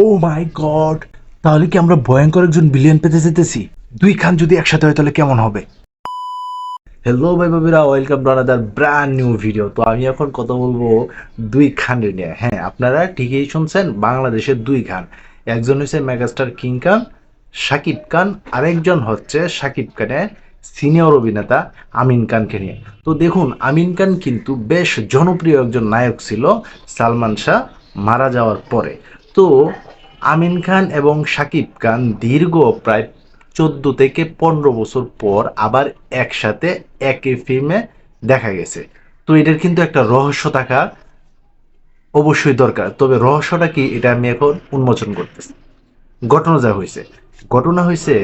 ও মাই god তাহলে কি আমরা ভয়ঙ্কর একজন বিলিয়ন পেতে যেতেছি? দুই খান যদি একসাথে হয় তাহলে কেমন হবে? হ্যালো ভাই বাবিরা welcome to another brand new video তো আমি এখন কথা বলব দুই খানের নিয়ে। হ্যাঁ আপনারা ঠিকই শুনছেন, বাংলাদেশের দুই খান। একজন হচ্ছে মেগাস্টার কিং খান শাকিব খান আরেকজন হচ্ছে শাকিব খানের সিনিয়র অভিনেতা আমিন খানকে নিয়ে। তো দেখুন, আমিন খান কিন্তু বেশ জনপ্রিয় একজন নায়ক ছিল সালমান শাহ মারা যাওয়ার পরে। তো আমিন খান এবং শাকিব খান দীর্ঘ প্রায় চোদ্দ থেকে পনেরো বছর পর আবার একসাথে একই ফিল্মে দেখা গেছে। তো এটার কিন্তু একটা রহস্য থাকা অবশ্যই দরকার। তবে রহস্যটা কি এটা আমি এখন উন্মোচন করতেছি। ঘটনা যা হয়েছে। ঘটনা হয়েছে,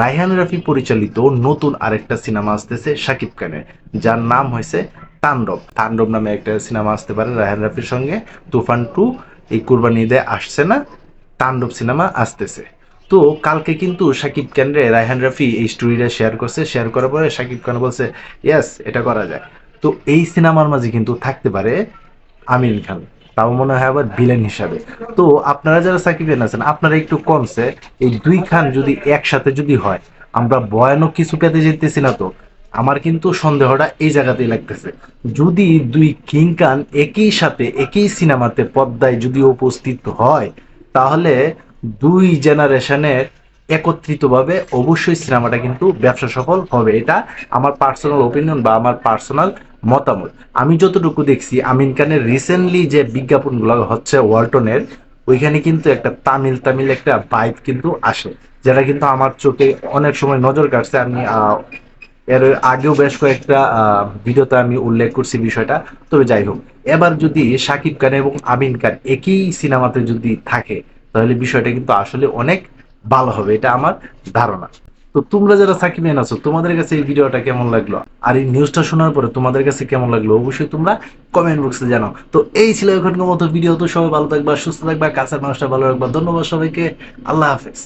রায়হান রাফি পরিচালিত নতুন আরেকটা সিনেমা আসতেছে শাকিব খানের, যার নাম হয়েছে তাণ্ডব। তাণ্ডব নামে একটা সিনেমা আসতে পারে রায়হান রাফির সঙ্গে, তুফান টু এই কুরবানি ঈদে আসছে না, তাণ্ডব সিনেমা আসতেছে। তো কালকে কিন্তু শাকিব খানরে, রায়হান রাফি এই স্টোরিটা শেয়ার করছে। শেয়ার করার পরে শাকিব খান বলছে ইয়েস এটা করা যায়। তো এই সিনেমার মাঝে কিন্তু থাকতে পারে আমিন খান। তাও মনে হয় আবার ভিলেন হিসাবে। তো আপনারা যারা সাকিব খান আছেন, আপনারা একটু কমছে। এই দুই খান যদি একসাথে যদি হয়, আমরা ভয়ানক কিছু পেতে যেতেছি না তো। আমার কিন্তু সন্দেহটা এই জায়গাতেই লাগতেছে। যদি দুই কিং খান একই সাথে, একই সিনেমাতে পদ্মায় যদি উপস্থিত হয়, তাহলে দুই জেনারেশনের একত্রিতভাবে অবশ্যই সিনেমাটা কিন্তু ব্যবসা সফল হবে। এটা আমার পার্সোনাল ওপিনিয়ন বা আমার পার্সোনাল মতামত। আমি যতটুকু দেখছি, আমিন খানের রিসেন্টলি যে বিজ্ঞাপনগুলো হচ্ছে ওয়ালটনের, ওইখানে কিন্তু একটা তামিল তামিল একটা বাইক কিন্তু আসে, যেটা কিন্তু আমার চোখে অনেক সময় নজর কাটছে আমি এর আগেও বেশ কয়েকটা ভিডিওতে আমি উল্লেখ করছি বিষয়টা। তবে যাই হোক, এবার যদি শাকিব খান এবং আমিন খান একই সিনেমাতে যদি থাকে, তাহলে বিষয়টা কিন্তু আসলে অনেক ভালো হবে, এটা আমার ধারণা। তো তোমরা যারা সাকিব মেন আছো, তোমাদের কাছে এই ভিডিওটা কেমন লাগল? আর এই নিউজটা শোনার পরে তোমাদের কাছে কেমন লাগল, অবশ্যই তোমরা কমেন্ট বক্সে জানাও। তো এই ছিল এখনকার মতো ভিডিও। তো সবাই ভালো থাকবা, সুস্থ থাকবা, কাছের মানুষটা ভালো রাখবা। ধন্যবাদ সবাইকে। আল্লাহ হাফেজ।